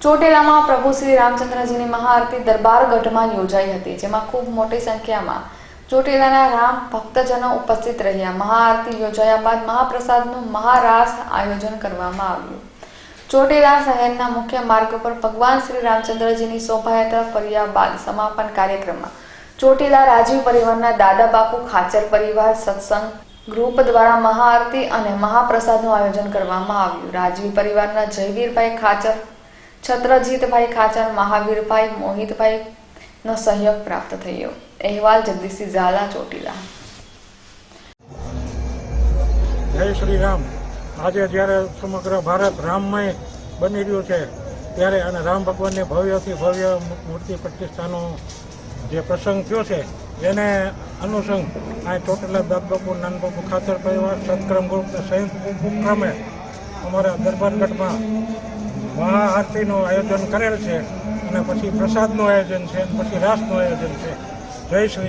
ચોટીલામાં પ્રભુ શ્રી રામચંદ્રજીની મહાઆરતી દરબાર ગઢમાં યોજાઈ હતી, જેમાં ખૂબ મોટી સંખ્યામાં ચોટીલાના રામ ભક્તજનો ઉપસ્થિત રહ્યા. મહાઆરતી યોજાયા બાદ મહાપ્રસાદનું મહારાસ આયોજન કરવામાં આવ્યું. ચોટીલા શહેરના મુખ્ય માર્ગ પર ભગવાન શ્રી રામચંદ્રજીની શોભાયાત્રા ફર્યા બાદ સમાપન કાર્યક્રમમાં ચોટીલા રાજીવ પરિવારના દાદા બાપુ, ખાચર પરિવાર, સત્સંગ ગ્રુપ દ્વારા મહાઆરતી અને મહાપ્રસાદનું આયોજન કરવામાં આવ્યું. રાજીવ પરિવારના જયવીરભાઈ ખાચર છત્રજીતભાઈ ખાચર મહાવીરભાઈ મોહિતભાઈ નો સહયોગ પ્રાપ્ત થયો. અહેવાલ જગદીશસિંહ ઝાલા, ચોટીલા. જય શ્રી રામ આજે જ્યારે સમગ્ર ભારત રામમય બની રહ્યું છે, ત્યારે અને રામ ભગવાનની ભવ્યથી ભવ્ય મૂર્તિ પ્રતિષ્ઠાનો જે પ્રસંગ થયો છે, એને અનુસંગ આ ચોટીલા દાદબાપુ, નાનબાપુ ખાતર પરિવાર, સત્ક્રમ ગ્રુપના સંયુક્ત ઉપક્રમે અમારા દરબારગઢમાં મહાઆરતીનું આયોજન કરેલ છે અને પછી પ્રસાદનું આયોજન છે અને પછી રાસનું આયોજન છે. જય શ્રી